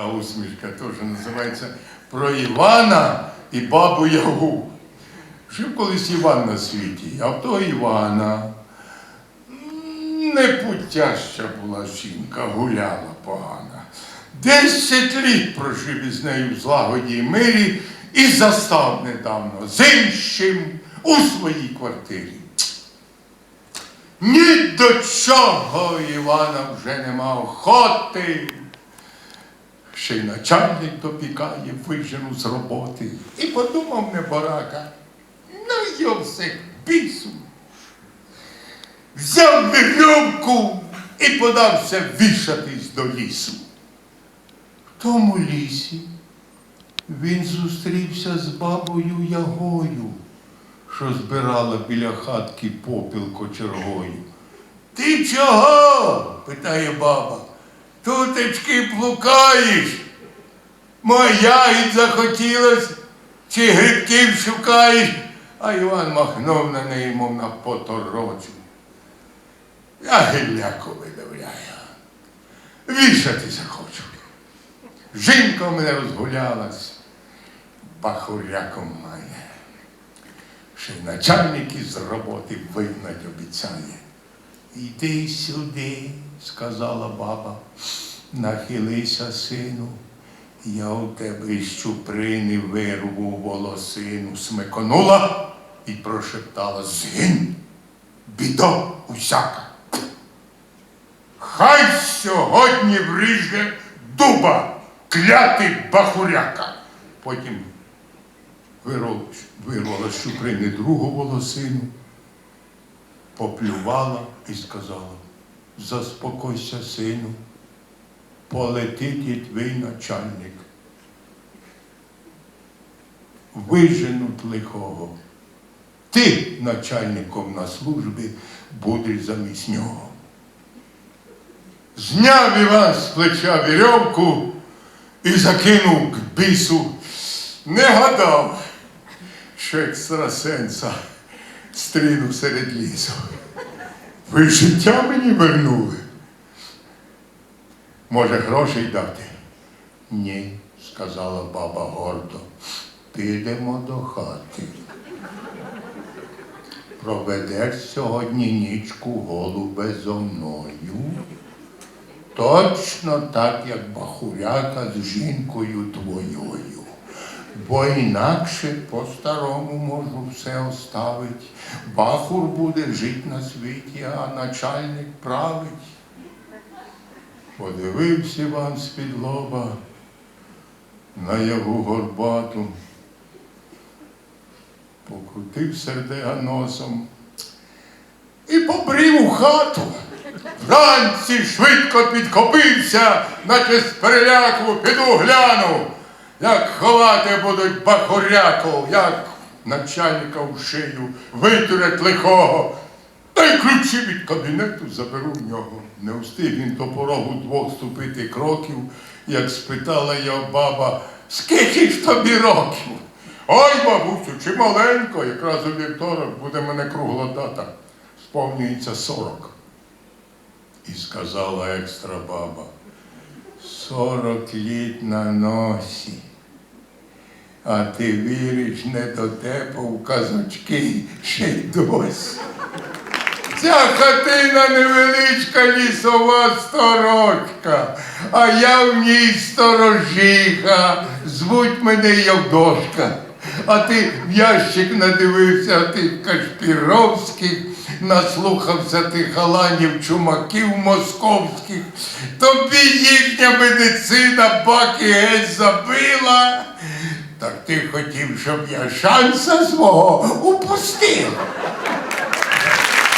А усмішка теж називається про Івана і бабу Ягу. Жив колись Іван на світі, а в того Івана непутяща була жінка, гуляла погана. Десять літ прожив із нею в злагоді і мирі і застав недавно з іншим у своїй квартирі. Ні до чого Івана вже нема охоти. Ще й начальник допікає, вижену з роботи. І подумав неборака, ну його всіх бісу. Взяв вірьовку і подався вішатись до лісу. В тому лісі він зустрівся з бабою Ягою, що збирала біля хатки попіл кочергою. Ти чого? питає баба. Тутечки плукаєш. Моя й захотілось, чи грибків шукаєш, а Іван махнув на неї, мов на поторочу. Я гілляку видавляю. Вішатися хочу. Жінка мене розгулялась, бахуряком має. Ще й начальник із роботи вигнать обіцяє. Йди сюди, сказала баба, нахилися, сину. Я у тебе із чуприни вирву волосину, смиконула і прошептала згинь, бідо усяка. Хай сьогодні вріже дуба, клятий бахуряка. Потім вирвала, з чуприни другу волосину, поплювала і сказала, заспокойся, сину, полетить і твій начальник. Виженуть лихого. Ти начальником на службі будеш замість нього. Зняв Іван з плеча вірьовку і закинув к бісу. Не гадав, що екстрасенса стріну серед лісу. Ви життя мені вернули. Може, грошей дати? Ні, сказала баба гордо. Підемо до хати. Проведеш сьогодні нічку голубе зо мною. Точно так, як бахуряка з жінкою твоєю. Бо інакше по-старому можу все оставить. Бахур буде жити на світі, а начальник править. Подивився Іван з-під лоба на його горбату, покрутив сердега носом і побрів у хату. Вранці швидко підхопився, наче з переляку піду гляну, як ховати будуть бахуряку, як начальника в шию витурять лихого. Та й ключі від кабінету заберу в нього. Не встиг він до порогу двох ступити кроків, як спитала його баба, скільки ж тобі років? Ой, бабусю, чи маленько, якраз у вівторок буде мене кругла дата. Сповнюється сорок. І сказала екстра баба, сорок літ на носі. А ти віриш не до тебе в казочки ще й досі. Ця хатина невеличка лісова сторожка, а я в ній сторожиха, звуть мене Явдошка. А ти в ящик надивився тих кашпіровських, наслухався тих халанів, чумаків московських. Тобі їхня медицина баки геть забила. Так ти хотів, щоб я шанса свого упустив.